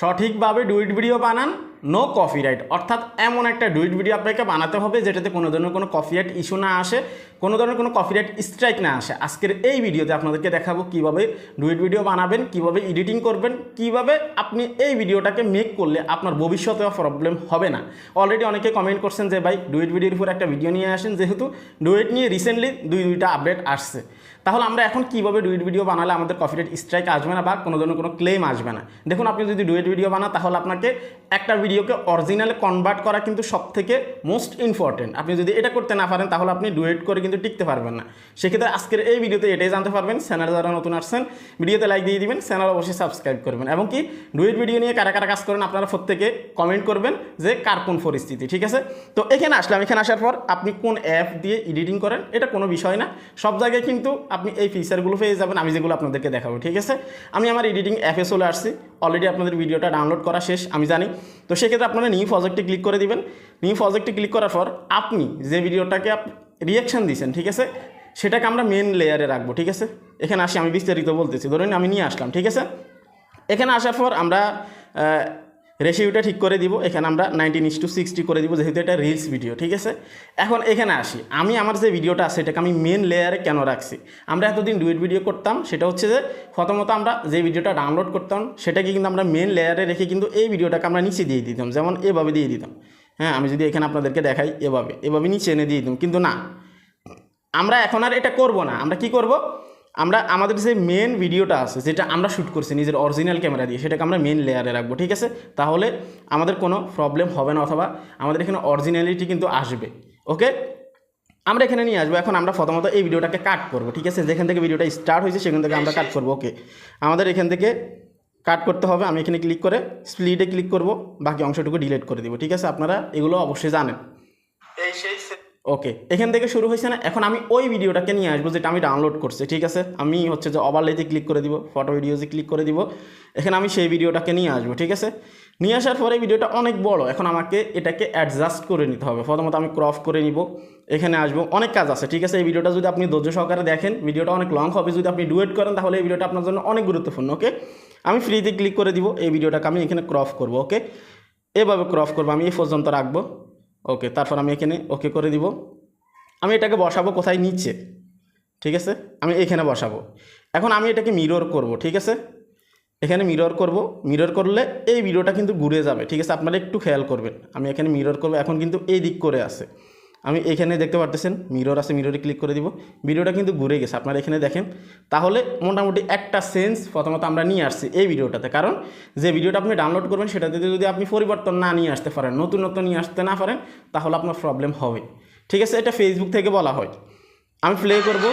সঠিকভাবে ডুইট ভিডিও বানান no copyright অর্থাৎ এমন একটা ডুইট ভিডিও আপনাকে বানাতে হবে যেটাতে কোনো ধরনের কোনো কপিরাইট ইস্যু না আসে, কোনো ধরনের কোনো কপিরাইট স্ট্রাইক না আসে। আজকের এই ভিডিওতে আপনাদেরকে দেখাবো কীভাবে ডুইট ভিডিও বানাবেন, কীভাবে এডিটিং করবেন, কীভাবে আপনি এই ভিডিওটাকে মেক করলে আপনার ভবিষ্যতে প্রবলেম হবে না। অলরেডি অনেকে কমেন্ট করছেন যে, ভাই, ডুইট ভিডিওর উপর একটা ভিডিও নিয়ে আসেন, যেহেতু ডুইট নিয়ে রিসেন্টলি দুই দুইটা আপডেট আসছে। তাহলে আমরা এখন কীভাবে ডুইট ভিডিও বানালে আমাদের কপিরাইট স্ট্রাইক আসবে না বা কোনো ধরনের কোনো ক্লেম আসবে না? দেখুন, আপনি যদি ডুয়েট ভিডিও বানান, তাহলে আপনাকে একটা ভিডিওকে অরিজিনালে কনভার্ট করা কিন্তু সব থেকে মোস্ট ইম্পর্টেন্ট আপনি যদি এটা করতে না পারেন, তাহলে আপনি ডুয়েট করে কিন্তু টিকতে পারবেন না। সেক্ষেত্রে আজকের এই ভিডিওতে এটাই জানতে পারবেন। চ্যানেল যারা নতুন আসছেন, ভিডিওতে লাইক দিয়ে দিবেন চ্যানেল অবশ্যই সাবস্ক্রাইব করবেন। এবং কি, ডুয়েট ভিডিও নিয়ে কারা কারা কাজ করেন, আপনারা প্রত্যেকে কমেন্ট করবেন যে কার কোন পরিস্থিতি, ঠিক আছে? তো এখানে আসলাম। এখানে আসার পর আপনি কোন অ্যাপ দিয়ে এডিটিং করেন, এটা কোনো বিষয় না। সব জায়গায় কিন্তু আপনি এই ফিচারগুলো পেয়ে যাবেন, আমি যেগুলো আপনাদেরকে দেখাবো, ঠিক আছে? আমি আমার এডিটিং অ্যাপে চলে আসছি। অলরেডি আপনাদের ভিডিওটা ডাউনলোড করা শেষ, আমি জানি। তো সেক্ষেত্রে আপনারা নিউ প্রজেক্টে ক্লিক করে দিবেন। নিউ প্রজেক্টে ক্লিক করার পর আপনি যে ভিডিওটাকে আপনি রিয়াকশান দিয়েছেন ঠিক আছে? সেটাকে আমরা মেন লেয়ারে রাখব, ঠিক আছে? এখানে আসি, আমি বিস্তারিত বলতেছি। ধরুন আমি নিয়ে আসলাম, ঠিক আছে? এখানে আসার পর আমরা রেশিওটা ঠিক করে দিব, এখানে আমরা নাইনটিন ইস টু সিক্সটি করে দিব, যেহেতু এটা রিলস ভিডিও ঠিক আছে? এখন এখানে আসি, আমি আমার যে ভিডিওটা আছে সেটাকে আমি মেন লেয়ারে কেন রাখছি? আমরা এতদিন ডুয়েট ভিডিও করতাম, সেটা হচ্ছে যে প্রথমত আমরা যে ভিডিওটা ডাউনলোড করতাম, সেটাকে কিন্তু আমরা মেন লেয়ারে রেখে কিন্তু এই ভিডিওটাকে আমরা নিচে দিয়ে দিতাম, যেমন এভাবে দিয়ে দিতাম। হ্যাঁ আমি যদি এখানে আপনাদেরকে দেখাই, এভাবে এভাবে নিচে এনে দিয়ে দিতাম, কিন্তু না। আমরা এখন আর এটা করব না, আমরা কি করব? আমরা আমাদের যে মেন ভিডিওটা আছে যেটা আমরা শ্যুট করছি নিজের অরিজিনাল ক্যামেরা দিয়ে সেটাকে আমরা মেন লেয়ারে রাখব ঠিক আছে? তাহলে আমাদের কোনো প্রবলেম হবে না অথবা আমাদের এখানে অরিজিনালিটি কিন্তু আসবে ওকে আমরা এখানে নিয়ে আসব এখন আমরা প্রথমত এই ভিডিওটাকে কাট করব ঠিক আছে? যেখান থেকে ভিডিওটা স্টার্ট হয়েছে সেখান থেকে আমরা কাট করব ওকে আমাদের এখান থেকে কাট করতে হবে আমি এখানে ক্লিক করে স্প্লিটে ক্লিক করব বাকি অংশটুকু ডিলিট করে দিব ঠিক আছে? আপনারা এগুলো অবশ্যই জানেন। ওকে, এখান থেকে শুরু হয়েছে না? এখন আমি ওই ভিডিওটাকে নিয়ে আসব যেটা আমি ডাউনলোড করছি, ঠিক আছে? আমি হচ্ছে যে ওভারলেতে ক্লিক করে দিব ফটো ভিডিওতে ক্লিক করে দিব। এখানে আমি সেই ভিডিওটাকে নিয়ে আসব, ঠিক আছে? নিয়ে আসার পরে ভিডিওটা অনেক বড়, এখন আমাকে এটাকে অ্যাডজাস্ট করে নিতে হবে। প্রথমত আমি ক্রপ করে নিব, এখানে আসব, অনেক কাজ আছে, ঠিক আছে? এই ভিডিওটা যদি আপনি ধৈর্য সহকারে দেখেন, ভিডিওটা অনেক লং হবে, যদি আপনি ডুয়েট করেন, তাহলে এই ভিডিওটা আপনার জন্য অনেক গুরুত্বপূর্ণ, ওকে? আমি ফ্রিতে ক্লিক করে দিব, এই ভিডিওটাকে আমি এখানে ক্রপ করব, ওকে? এভাবে ক্রপ করব, আমি এই পর্যন্ত রাখব। ওকে, তারপর আমি এখানে ওকে করে দিব। আমি এটাকে বসাবো কোথায়? নিচে। ঠিক আছে? আমি এখানে বসাবো। এখন আমি এটাকে মিরর করব, ঠিক আছে? এখানে মিরর করব। মিরর করলে এই ভিডিওটা কিন্তু ঘুরে যাবে, ঠিক আছে? আপনারা একটু খেয়াল করবেন। আমি এখানে মিরর করব, এখন কিন্তু এই দিক করে আছে। আমি এখানে দেখতে পারতেছেন মিরর আছে মিররে ক্লিক করে দিব। ভিডিওটা কিন্তু ঘুরে গেছে, আপনারা এখানে দেখেন। তাহলে মোটামুটি একটা সেন্স প্রথমত আমরা নিয়ে আসছি এই ভিডিওটাতে। কারণ যে ভিডিওটা আপনি ডাউনলোড করবেন, সেটাতে যদি আপনি পরিবর্তন না নিয়ে আসতে পারেন, নতুন নতুনত্ব নিয়ে আসতে না পারেন, তাহলে আপনার প্রবলেম হবে। ঠিক আছে, এটা ফেসবুক থেকে বলা হয়। আমি প্লে করব।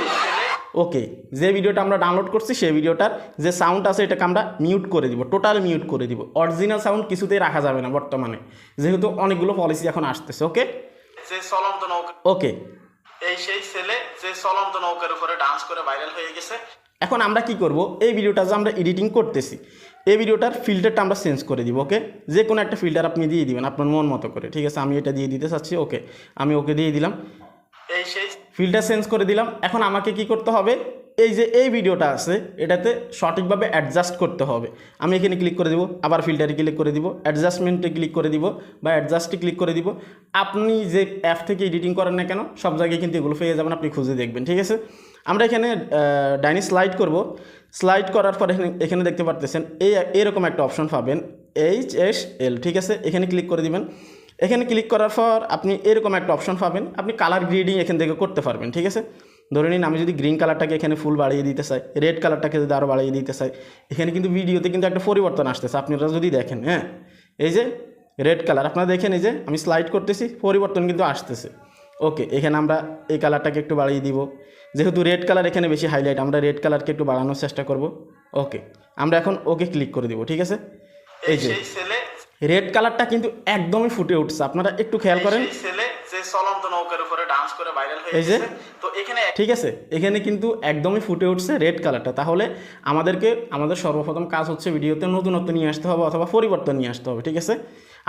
ওকে যে ভিডিওটা আমরা ডাউনলোড করছি, সেই ভিডিওটার যে সাউন্ড আছে, এটাকে আমরা মিউট করে দিব টোটাল মিউট করে দিব। অরিজিনাল সাউন্ড কিছুতেই রাখা যাবে না বর্তমানে। যেহেতু অনেকগুলো পলিসি এখন আসতেছে ওকে যে চলন্ত নৌকা ওকে এই সেই ছেলে যে চলন্ত নৌকার উপরে ডান্স করে ভাইরাল হয়ে গেছে। এখন আমরা কি করব? এই ভিডিওটা যে আমরা এডিটিং করতেছি এই ভিডিওটার ফিল্টারটা আমরা চেঞ্জ করে দিব ওকে যে কোনো একটা ফিল্টার আপনি দিয়ে দিবেন আপনার মন মতো করে ঠিক আছে? আমি এটা দিয়ে দিতে চাচ্ছি ওকে আমি ওকে দিয়ে দিলাম। এই সেই ফিল্টার চেঞ্জ করে দিলাম। এখন আমাকে কি করতে হবে? এই যে এই ভিডিওটা আছে, এটাতে সঠিকভাবে অ্যাডজাস্ট করতে হবে। আমি এখানে ক্লিক করে দিব, আবার ফিল্টারে ক্লিক করে দিব অ্যাডজাস্টমেন্টে ক্লিক করে দিব বা অ্যাডজাস্টে ক্লিক করে দিব। আপনি যে অ্যাপ থেকে এডিটিং করেন না কেন, সব জায়গায় কিন্তু এগুলো পেয়ে যাবেন, আপনি খুঁজে দেখবেন, ঠিক আছে? আমরা এখানে ডাইনি স্লাইড করব। স্লাইড করার পর এখানে এখানে দেখতে পারতেছেন, এই, এরকম একটা অপশন পাবেন এইচ এস এল ঠিক আছে? এখানে ক্লিক করে দিবেন। এখানে ক্লিক করার পর আপনি এরকম একটা অপশন পাবেন। আপনি কালার গ্রেডিং এখান থেকে করতে পারবেন, ঠিক আছে? ধরে নিন আমি যদি গ্রিন কালারটাকে এখানে ফুল বাড়িয়ে দিতে চাই রেড কালারটাকে যদি আরও বাড়িয়ে দিতে চাই, এখানে কিন্তু ভিডিওতে কিন্তু একটা পরিবর্তন আসতেছে, আপনারা যদি দেখেন হ্যাঁ? এই যে রেড কালার আপনারা দেখেন এই যে আমি স্লাইড করতেছি, পরিবর্তন কিন্তু আসতেছে। ওকে এখানে আমরা এই কালারটাকে একটু বাড়িয়ে দিব। যেহেতু রেড কালার এখানে বেশি হাইলাইট আমরা রেড কালারকে একটু বাড়ানোর চেষ্টা করব। ওকে আমরা এখন ওকে ক্লিক করে দিব, ঠিক আছে? এই যে রেড কালারটা কিন্তু একদমই ফুটে উঠছে। আপনারা একটু খেয়াল করেন। ছেলে যে চলন্ত নৌকার উপরে ডান্স করে ভাইরাল হয়ে গেছে তো এখানে ঠিক আছে এখানে কিন্তু একদমই ফুটে উঠছে রেড কালারটা তাহলে আমাদেরকে আমাদের সর্বপ্রথম কাজ হচ্ছে ভিডিওতে নতুনত্ব নিয়ে আসতে হবে অথবা পরিবর্তন নিয়ে আসতে হবে ঠিক আছে?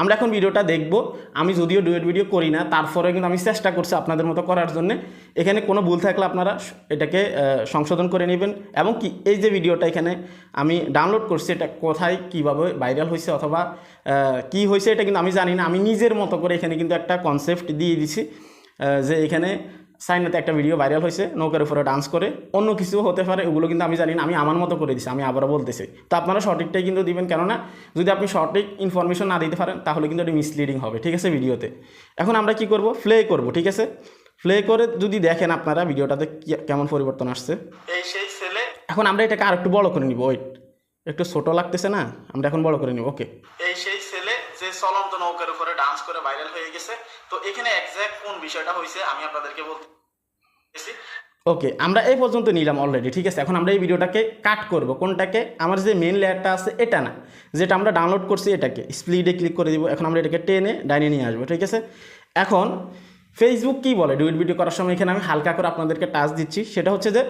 আমরা এখন ভিডিওটা দেখব। আমি যদিও ডুয়েট ভিডিও করি না তারপরে কিন্তু আমি চেষ্টা করছি আপনাদের মতো করার জন্য। এখানে কোনো ভুল থাকলে আপনারা এটাকে সংশোধন করে নেবেন এবং কি, এই যে ভিডিওটা এখানে আমি ডাউনলোড করছি, এটা কোথায়, কীভাবে ভাইরাল হয়েছে অথবা কি হয়েছে এটা কিন্তু আমি জানি না। আমি নিজের মতো করে এখানে কিন্তু একটা কনসেপ্ট দিয়ে দিছি যে এখানে সাইনাতে একটা ভিডিও ভাইরাল হয়েছে নৌকার উপরে ডান্স করে। অন্য কিছু হতে পারে ওগুলো কিন্তু আমি জানি না আমি আমার মতো করে দিছি আমি আবারও বলতেছি। তো আপনারা সঠিকটাই কিন্তু দিবেন কেননা যদি আপনি সঠিক ইনফরমেশন না দিতে পারেন তাহলে কিন্তু এটি মিসলিডিং হবে ঠিক আছে ভিডিওতে? এখন আমরা কি করব? প্লে করব ঠিক আছে? প্লে করে যদি দেখেন আপনারা ভিডিওটাতে কেমন পরিবর্তন আসছে। এখন আমরা এটাকে আর একটু বড় করে নিব ওয়েট একটু ছোটো লাগতেছে না? আমরা এখন বড় করে নিব ওকে এই সেই চলন্ত নৌকার উপরে ডান্স করে ভাইরাল হয়ে গেছে। তো এখানে এক্সাক্ট কোন বিষয়টা হয়েছে আমি আপনাদেরকে বলতেছি। ওকে আমরা এই পর্যন্ত নিলাম অলরেডি ঠিক আছে? এখন আমরা এই ভিডিওটাকে কাট করব। কোনটাকে? আমার যে মেন লেয়ারটা আছে, এটা না। যেটা আমরা ডাউনলোড করছি, এটাকে। স্প্লিডে ক্লিক করে দিব। এখন আমরা এটাকে টেনে, ডাইনে নিয়ে আসব, ঠিক আছে? এখন ফেসবুক কি বলে? ডুইট ভিডিও করার সময় এখানে আমি হালকা করে আপনাদেরকে টাচ দিচ্ছি। সেটা হচ্ছে যে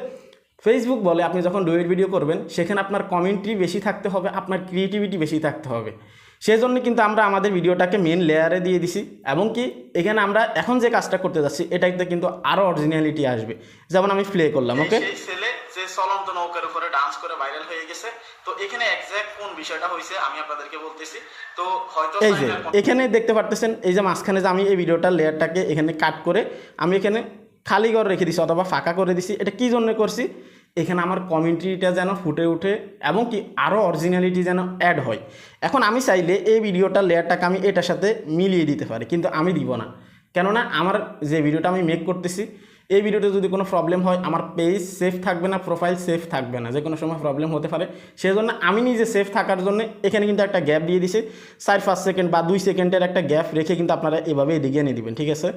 ফেসবুক বলে আপনি যখন ডুয়েট ভিডিও করবেন, সেখানে আপনার কমেন্ট্রি বেশি থাকতে হবে, আপনার ক্রিয়েটিভিটি বেশি থাকতে হবে। সেই জন্য কিন্তু আমরা আমাদের ভিডিওটাকে মেন লেয়ারে দিয়ে দিছি এবং কি এখানে আমরা এখন যে কাজটা করতে যাচ্ছি এটাতে কিন্তু আরও অরিজিনালিটি আসবে। যেমন আমি প্লে করলাম ওকে যে চলন্ত নৌকার উপরে ডান্স করে ভাইরাল হয়ে গেছে তো এখানে এক্সাক্ট কোন বিষয়টা হয়েছে আমি আপনাদেরকে বলতেছি। তো হয়তো এই যে এখানে দেখতে পারতেছেন এই যে মাঝখানে যে আমি এই ভিডিওটার লেয়ারটাকে এখানে কাট করে আমি এখানে খালি করে রেখে দিছি অথবা ফাঁকা করে দিছি। এটা কি জন্য করছি? এখানে আমার কমেন্ট্রিটা যেন ফুটে ওঠে এবং কি আরও অরিজিনালিটি যেন অ্যাড হয়। এখন আমি চাইলে এই ভিডিওটার লেয়ারটাকে আমি এটার সাথে মিলিয়ে দিতে পারি, কিন্তু আমি দিব না। কেননা আমার যে ভিডিওটা আমি মেক করতেছি, এই ভিডিওতে যদি কোনো প্রবলেম হয়, আমার পেজ সেফ থাকবে না প্রোফাইল সেফ থাকবে না যে কোনো সময় প্রবলেম হতে পারে। সেই জন্য আমি নিজে সেফ থাকার জন্য এখানে কিন্তু একটা গ্যাপ দিয়ে দিছি। চার, পাঁচ সেকেন্ড বা দুই সেকেন্ডের একটা গ্যাপ রেখে কিন্তু আপনারা এভাবে এদিকে এনে দিবেন, ঠিক আছে?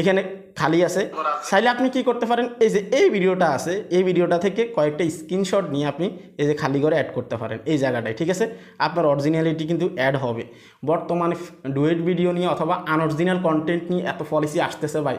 এখানে খালি আছে। চাইলে আপনি কি করতে পারেন, এই যে এই ভিডিওটা আছে, এই ভিডিওটা থেকে কয়েকটা স্ক্রিনশট নিয়ে আপনি এই যে খালি করে অ্যাড করতে পারেন এই জায়গাটায়, ঠিক আছে? আপনার অরিজিনালিটি কিন্তু অ্যাড হবে। বর্তমানে ডুয়েট ভিডিও নিয়ে অথবা আনঅরিজিনাল কন্টেন্ট নিয়ে এত পলিসি আসতেছে ভাই।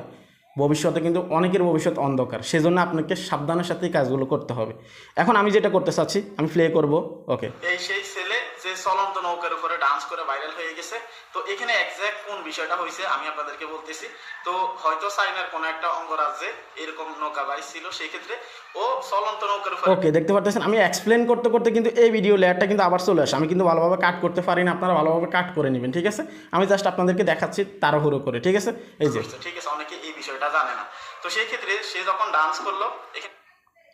ভবিষ্যতে কিন্তু অনেকের ভবিষ্যৎ অন্ধকার, সেজন্য আপনাকে সাবধানের সাথেই কাজগুলো করতে হবে। এখন আমি যেটা করতে চাচ্ছি, আমি প্লে করব। ওকে এই সেই ছেলে যে চলন্ত নৌকার উপরে ডান্স করে ভাইরাল হয়ে গেছে। তো এখানে এক্সাক্ট কোন বিষয়টা হয়েছে আমি আপনাদেরকে বলতেছি। তো হয়তো চাইনার কোনো একটা অঙ্গরাজ্যে এরকম নৌকা বাইস ছিল সেই ক্ষেত্রে ও চলন্ত নৌকার উপরে ওকে দেখতে পারতেছেন আমি এক্সপ্লেন করতে করতে কিন্তু এই ভিডিও লেয়ারটা কিন্তু আবার চলে আসে। আমি কিন্তু ভালোভাবে কাট করতে পারি না আপনারা ভালোভাবে কাট করে নেবেন ঠিক আছে? আমি জাস্ট আপনাদেরকে দেখাচ্ছি তাড়াহুড়ো করে ঠিক আছে? এই যে। ঠিক আছে অনেকে এই বিষয়টা জানে না। তো সেই ক্ষেত্রে সে যখন ডান্স করল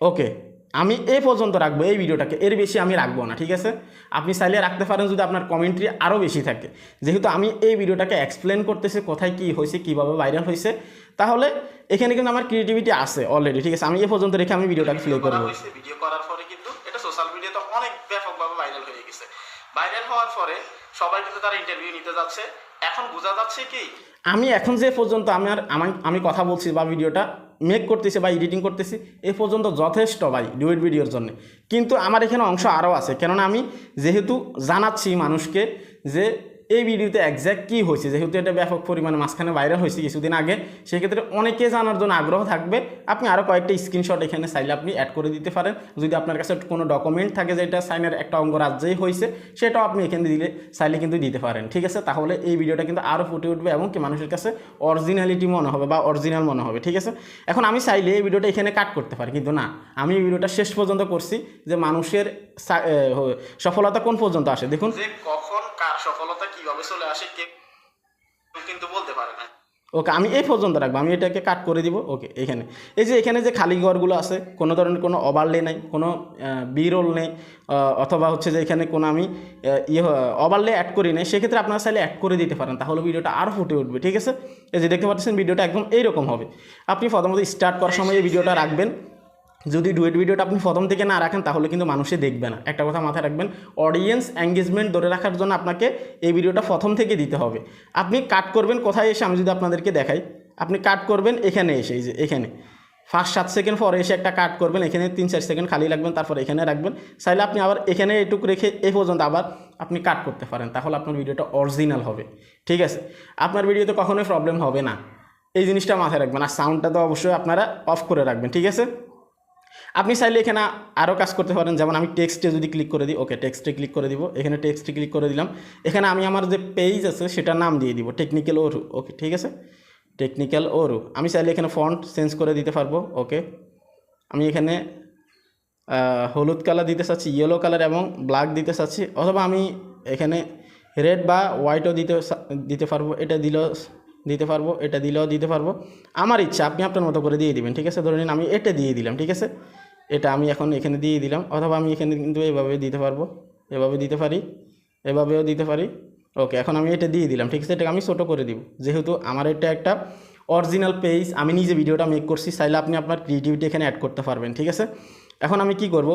ওকে আমি এই পর্যন্ত রাখব, এই ভিডিওটাকে। এর বেশি আমি রাখব না, ঠিক আছে? আপনি চাইলে রাখতে পারেন যদি আপনার কমেন্ট্রি আরও বেশি থাকে। যেহেতু আমি এই ভিডিওটাকে এক্সপ্লেন করতেছি কোথায় কি হয়েছে, কীভাবে ভাইরাল হয়েছে, তাহলে এখানে কিন্তু আমার ক্রিয়েটিভিটি আছে অলরেডি ঠিক আছে? আমি এই পর্যন্ত রেখে আমি ভিডিওটাকে প্লে করা করব ভিডিও করার পরে কিন্তু এটা সোশ্যাল মিডিয়াতে অনেক ব্যাপকভাবে ভাইরাল হয়ে গেছে। ভাইরাল হওয়ার পরে সবাই কিন্তু তারা ইন্টারভিউ নিতে যাচ্ছে। এখন বোঝা যাচ্ছে কি? আমি এখন যে পর্যন্ত আমি আর আমি কথা বলছি বা ভিডিওটা মেক করতেছি বা এডিটিং করতেছি, এ পর্যন্ত যথেষ্ট ভাই ডুয়েট ভিডিওর জন্য। কিন্তু আমার এখানে অংশ আরও আছে। কেননা আমি যেহেতু জানাচ্ছি মানুষকে যে এই ভিডিওতে একজ্যাক্ট কী হয়েছে? যেহেতু এটা ব্যাপক পরিমাণে মাঝখানে ভাইরাল হয়েছে কিছুদিন আগে, সেক্ষেত্রে অনেকে জানার জন্য আগ্রহ থাকবে। আপনি আরও কয়েকটা স্ক্রিনশট এখানে চাইলে আপনি অ্যাড করে দিতে পারেন। যদি আপনার কাছে কোনো ডকুমেন্ট থাকে যে এটা সাইনের একটা অঙ্গ রাজ্যেই হয়েছে, সেটাও আপনি এখানে দিলে, চাইলে কিন্তু দিতে পারেন। ঠিক আছে? তাহলে এই ভিডিওটা কিন্তু আরও ফুটে উঠবে এবং কি মানুষের কাছে অরিজিনালিটি মনে হবে বা অরিজিনাল মনে হবে। ঠিক আছে? এখন আমি চাইলে এই ভিডিওটা এখানে কাট করতে পারি, কিন্তু না। আমি এই ভিডিওটা শেষ পর্যন্ত করছি যে মানুষের সফলতা কোন পর্যন্ত আসে? দেখুন। কখন কার সফলতা কীভাবে চলে আসে কে কিন্তু বলতে পারে না। ওকে, আমি এই পর্যন্ত রাখব। আমি এটাকে কাট করে দিব। ওকে, এখানে। এই যে এখানে যে খালি ঘরগুলো আছে, কোনো ধরনের কোনো ওভারলে নেই, কোনো বিরোল নেই অথবা হচ্ছে যে এখানে কোনো আমি ইয়ে ওভারলে অ্যাড করি নাই, সেক্ষেত্রে আপনারা চাইলে অ্যাড করে দিতে পারেন, তাহলে ভিডিওটা আরও ফুটে উঠবে, ঠিক আছে? এই যে দেখতে পাচ্ছেন, ভিডিওটা একদম এইরকম হবে। আপনি প্রথমত স্টার্ট করার সময় এই ভিডিওটা রাখবেন। যদি ডুয়েট ভিডিওটা আপনি প্রথম থেকে না রাখেন, তাহলে কিন্তু মানুষে দেখবে না। একটা কথা মাথায় রাখবেন অডিয়েন্স এঙ্গেজমেন্ট ধরে রাখার জন্য আপনাকে এই ভিডিওটা প্রথম থেকে দিতে হবে। আপনি কাট করবেন কোথায় এসে, আমি যদি আপনাদেরকে দেখাই। আপনি কাট করবেন এখানে এসে, এই যে এখানে। ফার্স্ট সাত সেকেন্ড পরে এসে একটা কাট করবেন, এখানে তিন চার সেকেন্ড খালি রাখবেন তারপর এখানে রাখবেন। চাইলে আপনি আবার এখানে এটুকু রেখে এ পর্যন্ত আবার আপনি কাট করতে পারেন, তাহলে আপনার ভিডিওটা অরিজিনাল হবে। ঠিক আছে? আপনার ভিডিওতে কখনোই প্রবলেম হবে না। এই জিনিসটা মাথায় রাখবেন, আর সাউন্ডটা তো অবশ্যই আপনারা অফ করে রাখবেন, ঠিক আছে? আপনি চাইলে এখানে আরও কাজ করতে পারেন। যেমন আমি টেক্সটে যদি ক্লিক করে দিই ওকে টেক্সটে ক্লিক করে দিব। এখানে টেক্সটে ক্লিক করে দিলাম। এখানে আমি আমার যে পেজ আছে, সেটার নাম দিয়ে দিব টেকনিক্যাল ওরু ওকে ঠিক আছে? টেকনিক্যাল ওরু আমি চাইলে এখানে ফন্ট চেঞ্জ করে দিতে পারব ওকে আমি এখানে হলুদ কালার দিতে চাচ্ছি ইয়েলো কালার এবং ব্ল্যাক দিতে চাচ্ছি, অথবা আমি এখানে রেড বা হোয়াইটও দিতে দিতে পারব। এটা দিলেও দিতে পারব, এটা দিলেও দিতে পারব। আমার ইচ্ছা, আপনি আপনার মতো করে দিয়ে দিবেন, ঠিক আছে? ধরে নিন আমি এটা দিয়ে দিলাম, ঠিক আছে? এটা আমি এখন এখানে দিয়ে দিলাম, অথবা আমি এখানে কিন্তু এভাবে দিতে পারব এভাবে দিতে পারি, এভাবেও দিতে পারি। ওকে, এখন আমি এটা দিয়ে দিলাম, ঠিক আছে? এটাকে আমি ছোটো করে দিব। যেহেতু আমার এটা একটা অরিজিনাল পেজ আমি নিজে ভিডিওটা মেক করছি, চাইলে আপনি আপনার ক্রিয়েটিভিটি এখানে অ্যাড করতে পারবেন, ঠিক আছে? এখন আমি কি করব?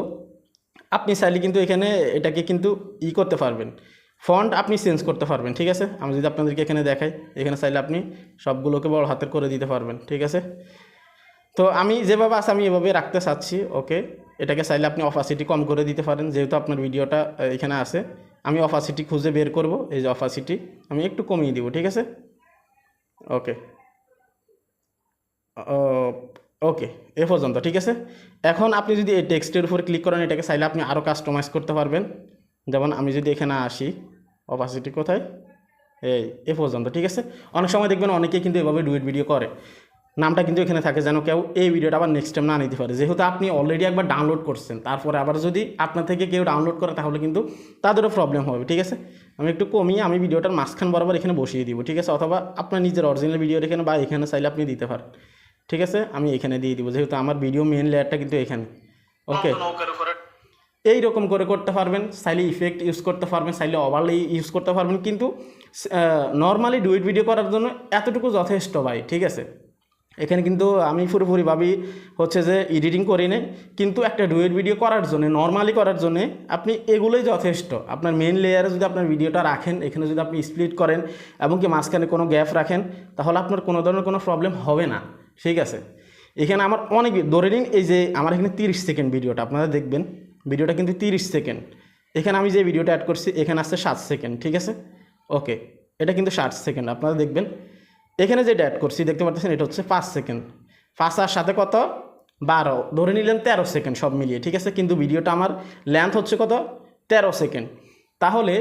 আপনি চাইলে কিন্তু এখানে এটাকে কিন্তু ই করতে পারবেন। ফন্ট আপনি চেঞ্জ করতে পারবেন, ঠিক আছে? আমি যদি আপনাদেরকে এখানে দেখাই, এখানে চাইলে আপনি সবগুলোকে বড় হাতের করে দিতে পারবেন, ঠিক আছে? তো আমি যেভাবে আছে আমি এভাবে রাখতে চাচ্ছি, ওকে? এটাকে চাইলে আপনি অফাসিটি কম করে দিতে পারেন, যেহেতু আপনার ভিডিওটা এখানে আছে। আমি অফাসিটি খুঁজে বের করব, এই যে অফাসিটি আমি একটু কমিয়ে দিব, ঠিক আছে? ওকে। ওকে, এ পর্যন্ত, ঠিক আছে? এখন আপনি যদি এই টেক্সটের উপর ক্লিক করেন, এটাকে চাইলে আপনি আরও কাস্টমাইজ করতে পারবেন। যেমন আমি যদি এখানে আসি অপাসিটি কোথায়? এই, এ পর্যন্ত, ঠিক আছে? অনেক সময় দেখবেন অনেকেই কিন্তু এভাবে ডুয়েট ভিডিও করে। নামটা কিন্তু এখানে থাকে যেন কেউ এই ভিডিওটা আবার নেক্সট টাইম না নিতে পারে। যেহেতু আপনি অলরেডি একবার ডাউনলোড করছেন, তারপরে আবার যদি আপনার থেকে কেউ ডাউনলোড করে, তাহলে কিন্তু তাদেরও প্রবলেম হবে, ঠিক আছে? আমি একটু কমিয়ে আমি ভিডিওটার মাঝখান বরাবর এখানে বসিয়ে দিব, ঠিক আছে? অথবা আপনার নিজের অরিজিনাল ভিডিও এখানে বা এখানে চাইলে আপনি দিতে পারেন, ঠিক আছে? আমি এখানে দিয়ে দিব, যেহেতু আমার ভিডিও মেন লেয়ারটা কিন্তু এখানে। ওকে এই রকম করে করতে পারবেন, চাইলে ইফেক্ট ইউজ করতে পারবেন, চাইলে ওভারলি ইউজ করতে পারবেন, কিন্তু নর্মালি ডুইট ভিডিও করার জন্য এতটুকু যথেষ্ট ভাই, ঠিক আছে? এখানে কিন্তু আমি পুরোপুরিভাবেই হচ্ছে যে এডিটিং করি নাই, কিন্তু একটা ডুয়েট ভিডিও করার জন্য নর্মালি করার জন্য আপনি এগুলোই যথেষ্ট। আপনার মেন লেয়ারে যদি আপনার ভিডিওটা রাখেন, এখানে যদি আপনি স্প্লিট করেন এবং কি মাঝখানে কোনো গ্যাপ রাখেন, তাহলে আপনার কোনো ধরনের কোনো প্রবলেম হবে না, ঠিক আছে? এখানে আমার অনেক, ধরে নিন এই যে আমার এখানে তিরিশ সেকেন্ড ভিডিওটা আপনারা দেখবেন। ভিডিওটা কিন্তু তিরিশ সেকেন্ড। এখানে আমি যে ভিডিওটা অ্যাড করছি, এখানে আসছে সাত সেকেন্ড, ঠিক আছে? ওকে এটা কিন্তু ষাট সেকেন্ড, আপনারা দেখবেন। এখানে যেটা অ্যাড করছি, দেখতে পাচ্ছেন, এটা হচ্ছে পাঁচ সেকেন্ড। পাঁচ আর সাথে কত? বারো। ধরে নিলেন তেরো সেকেন্ড সব মিলিয়ে, ঠিক আছে? কিন্তু ভিডিওটা আমার লেন্থ হচ্ছে কত? তেরো সেকেন্ড। তাহলে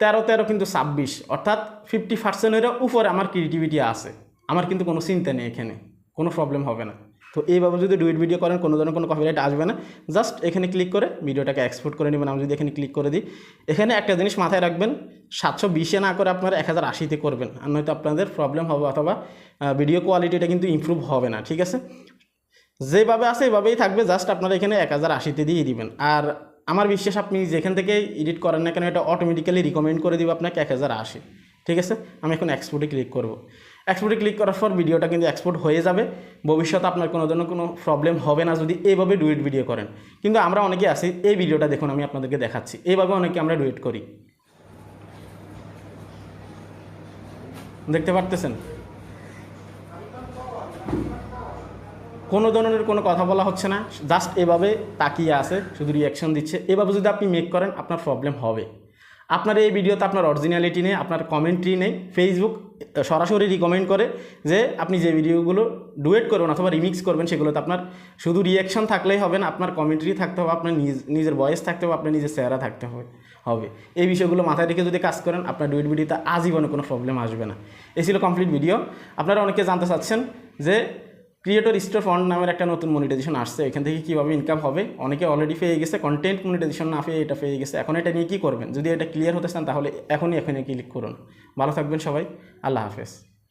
তেরো তেরো কিন্তু ছাব্বিশ, অর্থাৎ ফিফটি পার্সেন্টের উপরে আমার ক্রিয়েটিভিটি আছে। আমার কিন্তু কোনো চিন্তা নেই এখানে, কোনো প্রবলেম হবে না। তো এইভাবে যদি ডুইট ভিডিও করেন, কোনো ধরনের কোনো কপিরাইট আসবে না। জাস্ট এখানে ক্লিক করে ভিডিওটাকে এক্সপোর্ট করে নেবেন। আমি যদি এখানে ক্লিক করে দিই, এখানে একটা জিনিস মাথায় রাখবেন, সাতশো বিশে না করে আপনারা এক হাজার আশিতে করবেন আর নয়তো আপনাদের প্রবলেম হবে অথবা ভিডিও কোয়ালিটিটা কিন্তু ইমপ্রুভ হবে না, ঠিক আছে? যেভাবে আছে এভাবেই থাকবে, জাস্ট আপনারা এখানে এক হাজার আশিতে দিয়ে দিবেন। আর আমার বিশ্বাস, আপনি যেখান থেকে এডিট করেন না কেন, এটা অটোমেটিক্যালি রিকমেন্ড করে দিবে আপনাকে এক হাজার আশি, ঠিক আছে? আমি এখন এক্সপোর্টে ক্লিক করব। এক্সপোর্টে ক্লিক করার পর ভিডিওটা কিন্তু এক্সপোর্ট হয়ে যাবে। ভবিষ্যতে আপনার কোনো ধরনের কোনো প্রবলেম হবে না যদি এইভাবে ডুয়েট ভিডিও করেন। কিন্তু আমরা অনেকে আসি এই ভিডিওটা দেখুন, আমি আপনাদেরকে দেখাচ্ছি। এইভাবে অনেকে আমরা ডুয়েট করি। দেখতে পারতেছেন? কোনো ধরনের কোনো কথা বলা হচ্ছে না জাস্ট এভাবে তাকিয়ে আছে, শুধু রিয়াকশন দিচ্ছে। এভাবে যদি আপনি মেক করেন, আপনার প্রবলেম হবে। আপনার এই ভিডিওতে আপনার অরিজিনালিটি নেই, আপনার কমেন্ট্রি নেই ফেসবুক সরাসরি রিকমেন্ড করে যে আপনি যে ভিডিওগুলো ডুয়েট করবেন অথবা রিমিক্স করবেন সেগুলোতে আপনার শুধু রিয়াকশন থাকলেই হবে না, আপনার কমেন্ট্রি থাকতে হবে, আপনার নিজ, নিজের ভয়েস থাকতে হবে, আপনার নিজের চেহারা থাকতে হবে হবে। এই বিষয়গুলো মাথায় রেখে যদি কাজ করেন, আপনার ডুয়েট ভিডিওতে আজীবনে কোনো প্রবলেম আসবে না। এই ছিল কমপ্লিট ভিডিও আপনারা অনেকে জানতে চাচ্ছেন যে ক্রিয়েটর স্টোর ফন্ড নামের একটা নতুন মনিটাইজেশন আসছে। এখান থেকে কীভাবে ইনকাম হবে? অনেকে অলরেডি পেয়ে গেছে কন্টেন্ট মনিটাইজেশন না পেয়ে এটা পেয়ে গেছে। এখন এটা নিয়ে কী করবেন? যদি এটা ক্লিয়ার হতে চান, তাহলে এখনই এখানে ক্লিক করুন। ভালো থাকবেন সবাই। আল্লাহ হাফেজ।